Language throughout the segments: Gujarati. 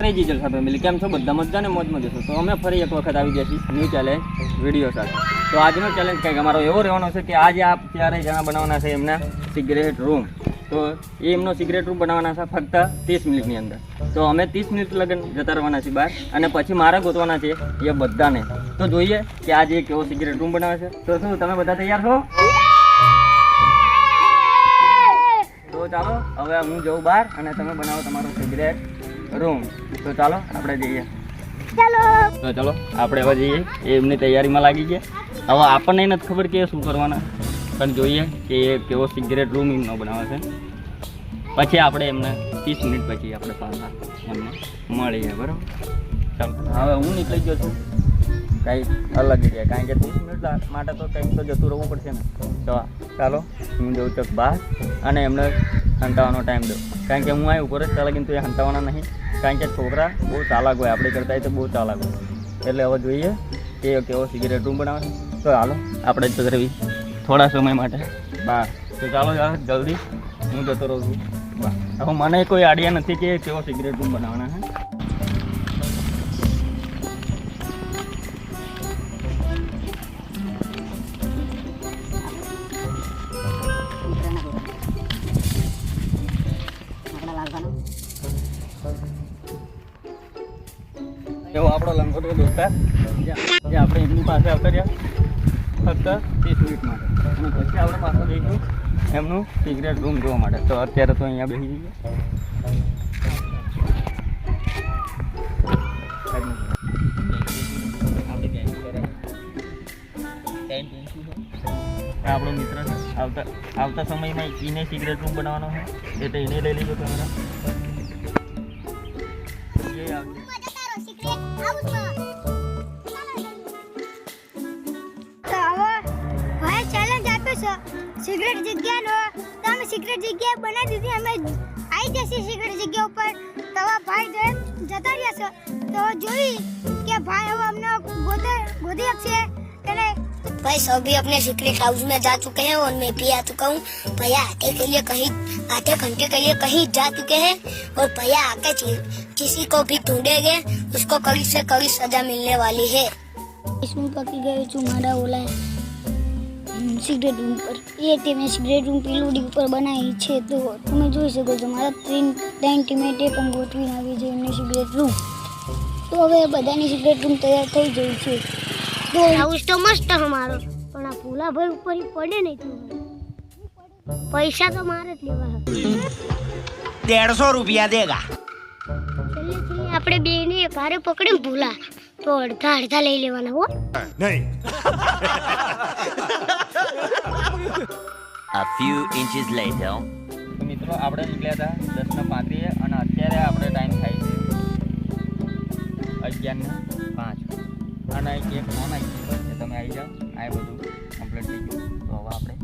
ત્રીજી જલસા મિલી કેમ છો? બધા મજાને? મોજ મજા છો. તો અમે ફરી એક વખત આવી જઈશું. ન્યૂ ચેલેન્જ વીડિયો સાથે. તો આજનો ચેલેન્જ કંઈક અમારો એવો રહેવાનો છે કે આજે આ ત્યારે જણા બનાવવાના છે એમના સિગરેટ રૂમ તો એ એમનો સિગરેટ રૂમ બનાવવાના છે ફક્ત ત્રીસ મિનિટની અંદર. તો અમે ત્રીસ મિનિટ લગન જતા રહેવાના છીએ બહાર અને પછી મારા ગોતવાના છે એ બધાને. તો જોઈએ કે આજે કેવો સિગરેટ રૂમ બનાવે છે. તો શું, તમે બધા તૈયાર છો? તો ચાલો, હવે હું જઉં બહાર અને તમે બનાવો તમારો સિગરેટ રૂમ. તો ચાલો આપણે જઈએ. તો ચાલો આપણે હવે જઈએ. એ એમની તૈયારીમાં લાગી ગયા. હવે આપણને નથી ખબર કે શું કરવાના. પણ જોઈએ કે એ કેવો સિગરેટ રૂમ એમનો બનાવે છે. પછી આપણે એમને ત્રીસ મિનિટ પછી આપણે પાછા એમને મળીએ બરાબર? ચાલો હવે હું નીકળી ગયો છું. કંઈક અલગ જગ્યાએ કારણ કે ત્રીસ મિનિટ માટે તો કંઈક તો જતું રહેવું પડશે ને. તો ચાલો હું જઉં છું બહાર અને એમને હંટાવાનો ટાઈમ દઉં. કારણ કે હું અહીં ઉપર જ ચાલે તો એ હંટાવાના નહીં. કારણ કે છોકરા બહુ ચાલાક હોય, આપણે કરતા તો બહુ ચાલાક હોય. એટલે હવે જોઈએ કે કેવો સિગરેટ રૂમ બનાવે તો હાલો, આપણે જતો રહીએ થોડા સમય માટે. બા, તો ચાલો યાર, જલ્દી. હું જતો રહું છું. બા, હવે મને કોઈ આઈડિયા નથી કે કેવો સિગરેટ રૂમ બનાવવાના છે. લંગોટો દોસ્તા જે આપણે એમની પાસે આવતા રહ્યા. ફક્ત ત્રીસ મિનિટ માટે. અને પછી આપણે પાછો જઈશું એમનું સિગરેટ રૂમ જોવા માટે. તો અત્યારે તો અહીંયા બેસી જઈએ. આપણો મિત્ર આવતા આવતા સમયમાં એને સિગરેટ રૂમ બનાવવાનો છે. એટલે એને લઈ લીધો કેમેરા સિગરેટ જગ્યાનો તો અમે સિગરેટ જગ્યા બનાવી દીધી અમે આવી જશે સિગરેટ જગ્યા ઉપર તો હવે ભાઈ તો એમ જતા રહ્યા છે તો જોઈ કે ભાઈ હવે અમને ગોદે ગોદી શકશે કે નહીં भाई सभी अपने सीक्रेट हाउस में जा चुके हैं और मैं भी आ चुका हूँ भैया आधे के लिए कहीं आधे घंटे के लिए कहीं जा चुके हैं और भैया आके कि- किसी को भी ढूंढेंगे उसको कड़ी से कड़ी सजा मिलने वाली है હું પકી ગયો છું મારા ઓલા સિગરેટ રૂમ પર. એ ટીમે સિગરેટ રૂમ પીલુડી ઉપર બનાવી છે તો તમે જોઈ શકો છો મારા ત્રણ ત્રણ ટીમેટે પણ ગોઠવીને આવી છે એમની સિગરેટ રૂમ. તો હવે બધાની સિગરેટ રૂમ તૈયાર થઈ ગઈ છે. તો હાઉસ તો મસ્ત અમારો પણ આ ભૂલાભાઈ ઉપર પડે નહીં પૈસા તો મારે જ લેવા દેડસો રૂપિયા દેગા. આપણે બે ને ભારે પકડીને ભૂલા. તો અડધા અડધા લઈ લેવાના હો. નહીં. few inches later. મિત્રો આપણે નીકળ્યા હતા દસને પાંત્રીએ અને અત્યારે આપણે ટાઈમ થાય છે અગિયારને પાંચ. અને એક ફોન આવી ગયો છે તમે આવી જાઓ. આ બધું કમ્પ્લીટ થઈ ગયું. તો હવે આપણે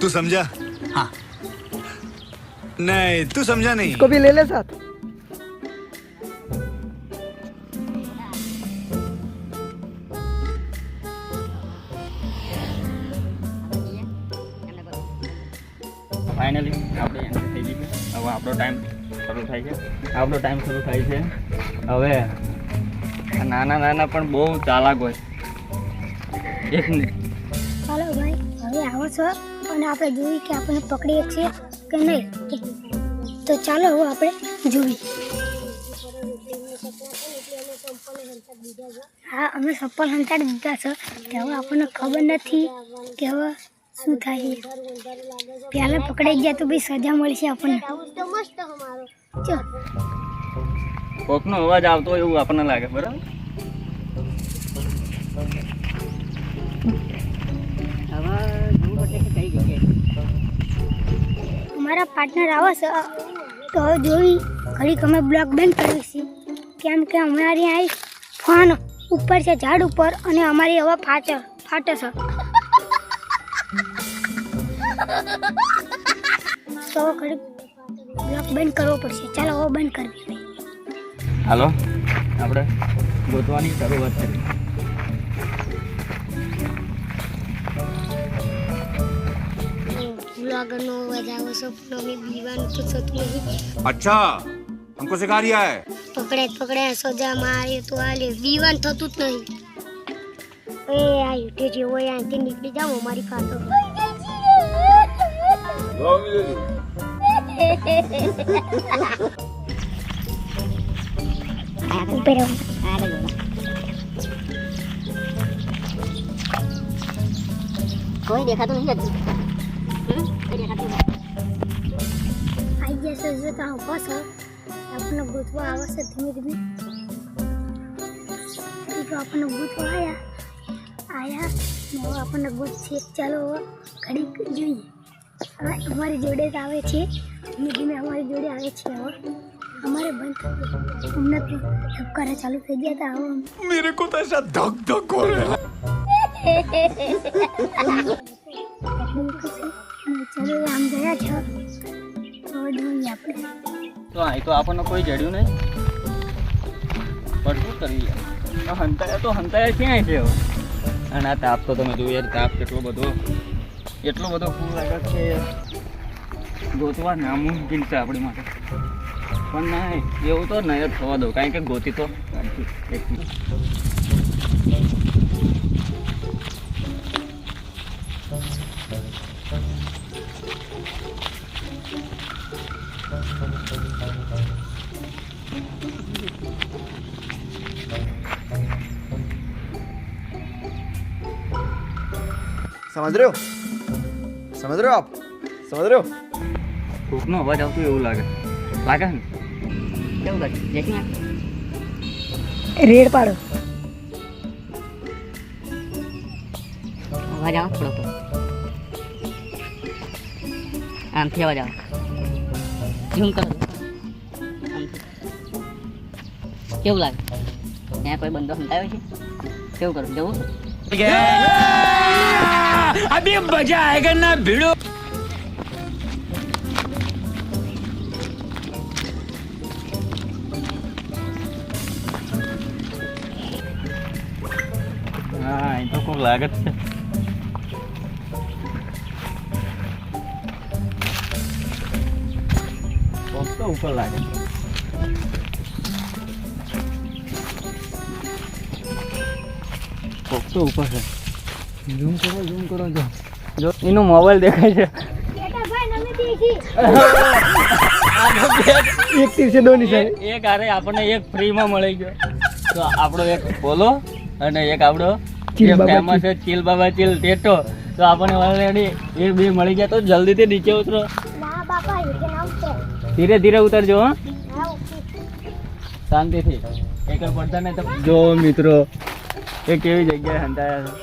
તું સમજા? હા. નહીં તું સમજા નહીં. કભી લે લે સાથ. ફાઇનલી આપણે એન્ટ્રી થઈ છે. હવે આપણો ટાઈમ શરૂ થાય છે. આપણો ટાઈમ શરૂ થાય છે. હવે નાના નાના પણ બહુ ચાલાક હોય. એક ચાલો ભાઈ, હવે આવો છો? અને આપણે જોઈએ કે આપણે પકડીએ છીએ કે નહીં. તો ચાલો હવે આપણે જોઈએ. હા, અમે સપ્પલ હંતાડી દીધા છે. કે હવે આપણને ખબર નથી કે હવે શું થાય છે પકડાઈ ગયા તો બી સજા મળશે આપણને. તો મસ્ત કોકનો અવાજ આવતો હોય એવું આપણને લાગે બરાબર? અમારા પાર્ટનર આવે છે. તો હવે જોઈ ઘડીક અમે બ્લોક બંધ કરીએ છીએ કેમ કે અમારી અહીં ફોન ઉપર છે ઝાડ ઉપર અને અમારી હવા ફાટે ફાટે છે. તો હવે ઘડીક બ્લોક બંધ કરવો પડશે ચાલો હવે બંધ કરવી હાલો આપણે ગોતવાની શરૂઆત કરી ફૂલાગરનો અવાજ આવે છે પણ અમે બીવાનું તો થતું નહીં अच्छा हमको सिखा रिया है પકડે પકડે સજા મારે તો આલે બીવાન થતું જ નહીં એ આ યુટે જેવો અહીંથી નીકળી જાઓ અમારી પાસે ઉભે રહો કોઈ દેખાતું નહીં હજુ આઈ જશે જો તો બસ આપણને ગોતવા આવશે ધીમે ધીમે તો આપણને ગોતવા છે ચાલો ઘડીક જોઈએ અમારી જોડે જ આવે છે ધીમે ધીમે અમારી જોડે આવે છે હવે અમારે બંધ થઈ ગયું અમને તો ધબકારા ચાલુ થઈ ગયા હતા હવે मेरे को तो ऐसा धक धक हो रहा है એટલું કશે અને ચાલો એ આમ ગયા છે હવે જોઈએ આપણે તો અહીં તો આપણને કોઈ જડ્યું નહીં પણ શું કરવી યાર આ હંતાયા તો હંતાયા ક્યાંય છે હવે અને આ તાપ તો તમે જોયું યાર તાપ કેટલો બધો એટલો બધો ફૂલ લાગે છે. ગોતવા નામુમકિન છે આપણી માટે. પણ ના એવું તો નહીં જ થવા દો કારણ કે ગોતી તો સમજ એક સમજ રહ્યો આપ? સમજ રહ્યો કોકનો અવાજ આવતો એવું લાગે. લાગે ને? કેવું લાગે? જેકના રેડ પાડો. અવાજ આવો થોડો તો આમથી અવાજ આવો. ઝૂમ કરો. કેવું લાગે? ત્યાં કોઈ બંદો સંતાયો છે? કેવું કરું? જવું? अभी मजा आएगा ना भिड़ो હા અહીં તો કોક લાગે જ છે કોક તો ઉપર લાગે કોક તો ઉપર છે ઝૂમ કરો ઝૂમ કરો જો. જો એનો મોબાઈલ દેખાય છે. એક તીરસે દોની સાહેબ એક આરે આપણને એક ફ્રીમાં મળી ગયો. તો આપણો એક બોલો અને એક આપણો ફેમસ છે ચીલ. બાબા ચીલ ટેટો. તો આપણને ઓલરેડી એ બે મળી ગયા. તો જલ્દીથી નીચે ઉતરો. ધીરે ધીરે ઉતરજો હા. શાંતિથી. એક પડતા ને તો જો મિત્રો એ કેવી જગ્યાએ હંતાયા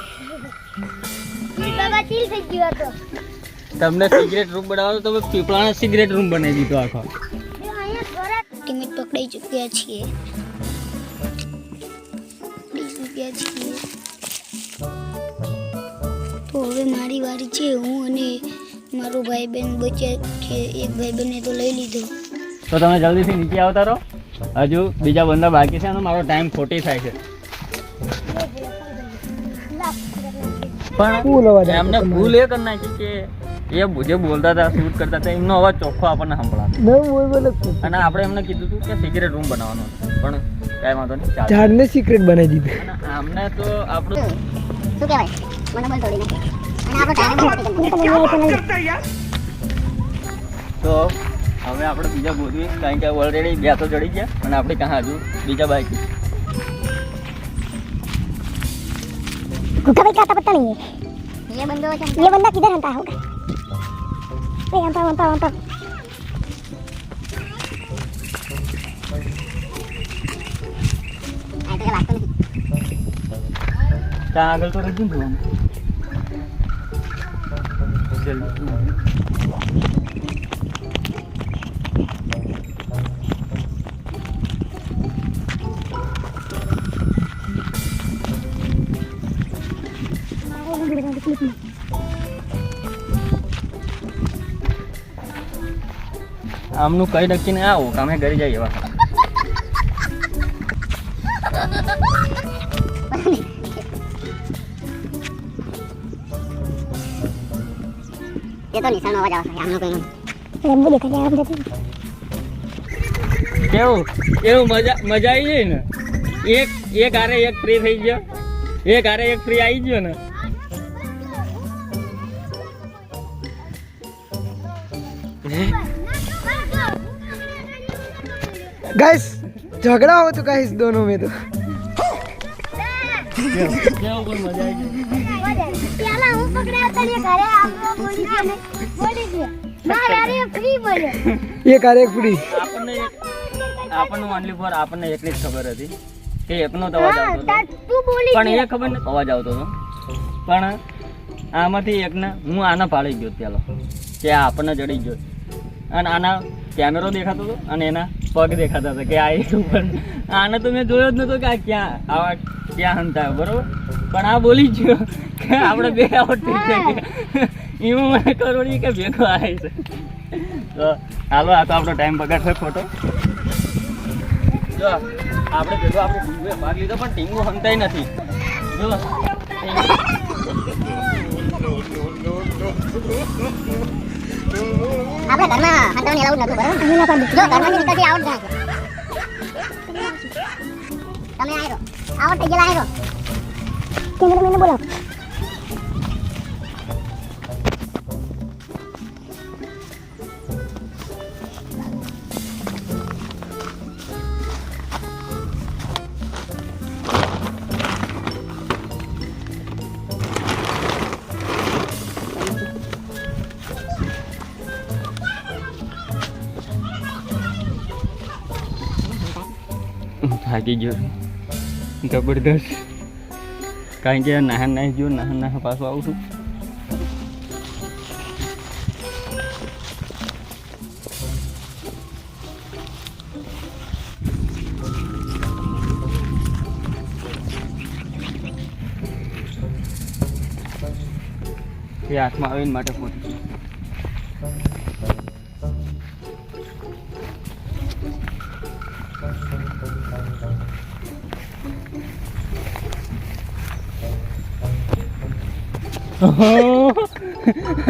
તમને સિગરેટ રૂમ બનાવો તો. તમે પીપળાનો સિગરેટ રૂમ બનાવી દીધો આખો. ટિકિટ પકડાઈ ચૂક્યા છીએ. ચૂક્યા છીએ. તો હવે મારી વારી છે હું અને મારો ભાઈ બેન બચ્યા છે એક ભાઈ બહેને તો લઈ લીધો. તો તમે જલ્દીથી નીચે આવતા રહો. હજુ બીજા બંદા બાકી છે અને મારો ટાઈમ ખોટી થાય છે. ફૂલ અવાજ પણ એમને ભૂલ એ કરી નાખી કે એ જે બોલતા હતા શૂટ કરતા હતા એમનો અવાજ ચોખ્ખો આપણને સંભળાતો અને આપણે એમને કીધું હતું કે સિક્રેટ રૂમ બનાવવાનો પણ કાંઈ વાંધો નહીં ઝાડને સિક્રેટ બનાવી દીધું. અને આમને તો આપણું શું કહેવાય? મને બોલ તોડી તો હવે આપણે બીજા ગોતવી કારણ કે ઓલરેડી બે તો ચડી ગયા અને આપણે કાં હજુ બીજા બાકી. गुटखा भाई का आता पता नहीं है ये बंदो ये बंदा किधर हंता होगा अरे हंता हंता हंता ત્યાં આગળ તો રહી ગયું ને જલ્દી આમનું કહી ડકીને આવો કામે ઘરે જઈએ એવા તો મજા મજા આવી જાય ને? એક એક આરે એક ફ્રી થઈ ગયો. એક આરે એક ફ્રી આવી ગયો ને? गाइस झगड़ा हो चुका है इस दोनों में तो કેવું પણ મજા આવી ગઈ પેલા હું પકડ્યા હતા ને ઘરે આવો બોલી ગયા ને બોલી ગયા ના યાર એ ફ્રી બોલ્યો ये कार एक फ्री આપણને એક- આપણને ઓનલી ફોર આપણને એકની જ ખબર હતી કે એકનો જ અવાજ આવતો તાર હતો તું બોલી પણ એ ખબર નથી અવાજ આવતો હતો પણ આમાંથી એકને હું આને પાડી ગયો ચાલો કે આ આપણને જડી ગયો અને આના કેમેરો દેખાતો હતો અને એના પગ દેખાતા હતા કે આ એક ઉપર. આને તો મેં જોયો જ નતો કે આ ક્યાં, આવા ક્યાં હંતા, બરોબર? પણ આ બોલી જ ગયો કે આપણે બે આઉટ થઈ ગયા એમાં મને કરોડી કે ભેગો આવે છે. તો હાલો, આ તો આપણો ટાઈમ બગાડશે ખોટો. જો, આપણે ભેગો આપણે ટીંગુએ ભાગ લીધો, પણ ટીમો હંતાય નથી. જો. આપણે ઘરમાં હંતાવાની એલાઉડ નથી બરાબર? જો ઘરમાંથી નીકળતી આવડ જાય તમે આયરો. આવડ થઈ ગયેલા આયરો. કેમેરામેનને બોલાવ? થાકી ગયો. જબરદસ્ત. કારણ કે નાહન નાહી ગયો નાહા નાહન પાછું આવું છું. એ હાથમાં આવીને માટે પહોંચી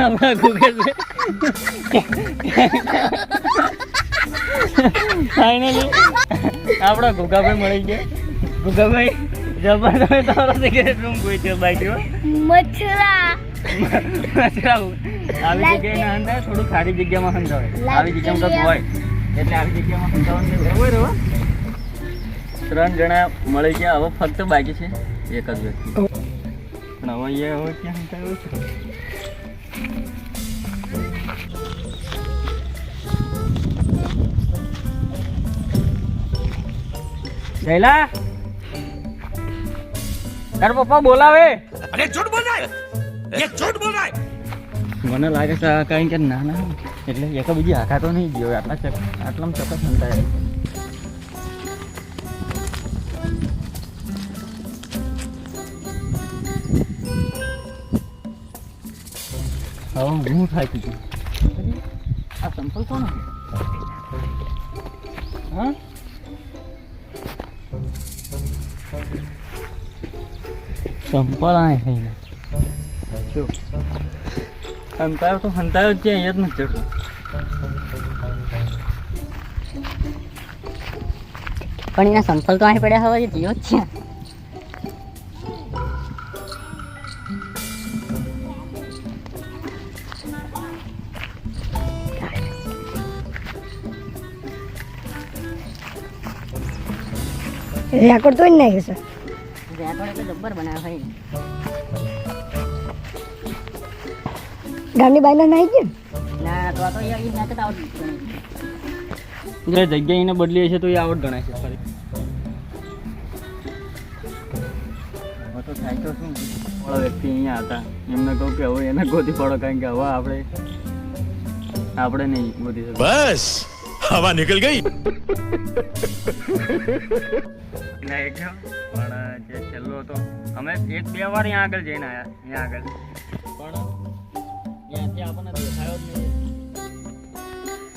આપણા ગૂગલ ફાઇનલી આપણા ગુગાભાઈ મળી ગયા. ગુગાભાઈ જબર તમે તમારો સિગરેટ રૂમ કોઈ છે બાઈક મચ્છરા આવી જગ્યાએ ના થોડું ખારી જગ્યામાં હંધાવે આવી જગ્યામાં કંઈક હોય. એટલે આવી જગ્યામાં હંધાવાનું બરાબર હો ત્રણ જણા મળી ગયા. હવે ફક્ત બાકી છે એક જ વ્યક્તિ. જોઈએ હવે ક્યાં થયું જયલા તાર પપ્પા બોલાવે. અરે છોડ બોલાય! એ છોડ બોલાય! મને લાગે છે આ કઈ કે ના એટલે એક બીજી આખા તો નહીં ગયો આટલા આટલામાં ચોક્કસ સંતાય. હવે હું થાકી ગયો આ સંપલ કોણ હા સંપલ આ થઈને તો હંતાયો જ છે અહીંયા જ નથી જતો પણ એના સંપલ તો અહીં પડ્યા હવે જીવો જ છે રેકોર્ડ તો નાખે છે. રેકોર્ડ એટલે જબ્બર બનાવ્યો ભાઈ ગામની બાયના નાઈ ગયા ના? તો તો યાર એ મેચ જ આઉટ જે જગ્યા એને બદલી છે તો એ આવડ ગણાય છે ફરી તો થાય તો શું? થોડા વ્યક્તિ અહીંયા હતા. એમને કહું કે હવે એને ગોતી પડો કારણ કે હવે આપણે આપણે નહીં ગોતી શકીએ. बस हवा निकल गई નહીં ગયો પણ જે છેલ્લો હતો અમે એક બે વાર અહીંયા આગળ જઈને આવ્યા અહીંયા આગળ પણ ત્યાંથી આપણને દેખાયો જ નહીં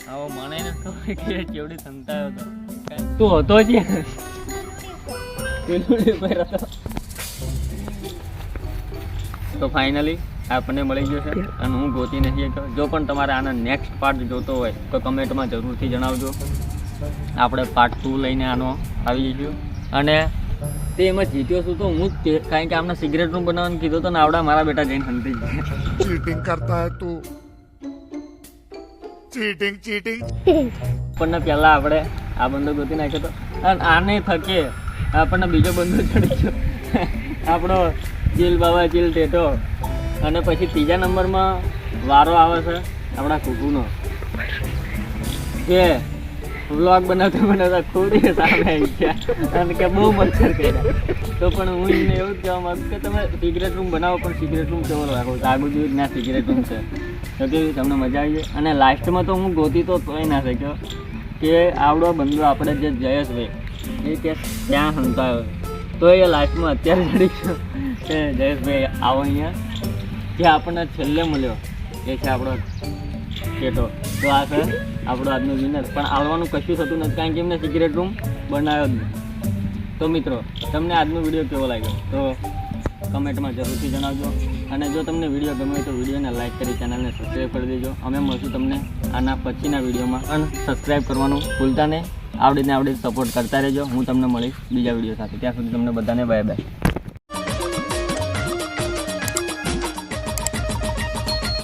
આવો મને નથી ખબર કે એ કેવડી સંતાયો હતો તું હતો જ પેલું ડેબર હતો તો ફાઇનલી આપણને મળી ગયું છે અને હું ગોતી નથી જો પણ તમારે આના નેક્સ્ટ પાર્ટ જોતો હોય તો કમેન્ટમાં જરૂરથી જણાવજો. આપણે પાર્ટ ટુ લઈને આનો આવી જઈશું. અને તે એમાં જીત્યો છું તો હું જ કારણ કે આમને સિગરેટનું બનાવવાનું કીધું તો ને આવડા મારા બેટા જઈને સમજી ચીટિંગ કરતા હે તું. ચીટિંગ ચીટિંગ પણ પહેલાં આપણે આ બંદો ગોતી નાખ્યો તો. અને આને થકે આપણને બીજો બંદો ચડી ગયો. આપણો ચીલ બાબા ચીલ ટેટો. અને પછી ત્રીજા નંબરમાં વારો આવે છે, આપણા કુકુનો કે વ્લોગ બનાવતા બનાવતા ખોડી સામે આવી ગયા અને કે બહુ મચ્છર કર્યા. તો પણ હું એમને એવું જ કહેવા માગું કે તમે સિગરેટ રૂમ બનાવો પણ સિગરેટ રૂમ કેવો રાખો આગળ જોયું ના સિગરેટ રૂમ છે. તો કે તમને મજા આવી જાય. અને લાસ્ટમાં તો હું ગોતી તો તોય ના શક્યો કે આવડો બંદો આપણે જે જયેશભાઈ એ કે ત્યાં સંતાયો તો એ લાસ્ટમાં અત્યારે જડી ગયો કે જયેશભાઈ આવો અહીંયા. જે આપણને છેલ્લે મળ્યો, એ છે આપણો કેટો તો આ છે આપણો આજનો વિનર પણ આવવાનું કશું થતું નથી, કારણ કે એમને સિગરેટ રૂમ બનાવ્યો જ નહીં. તો મિત્રો, તમને આજનો વીડિયો કેવો લાગ્યો? તો કમેન્ટમાં જરૂરથી જણાવજો. અને જો તમને વીડિયો ગમે તો વિડીયોને લાઇક કરી ચેનલને સબસ્ક્રાઈબ કરી દેજો. અમે મળશું તમને આના પછીના વિડીયોમાં અને સબસ્ક્રાઈબ કરવાનું ભૂલતા નહીં. આવડીને આવડી સપોર્ટ કરતા રહેજો. હું તમને મળીશ બીજા વીડિયો સાથે. ત્યાં સુધી તમને બધાને બાય બાય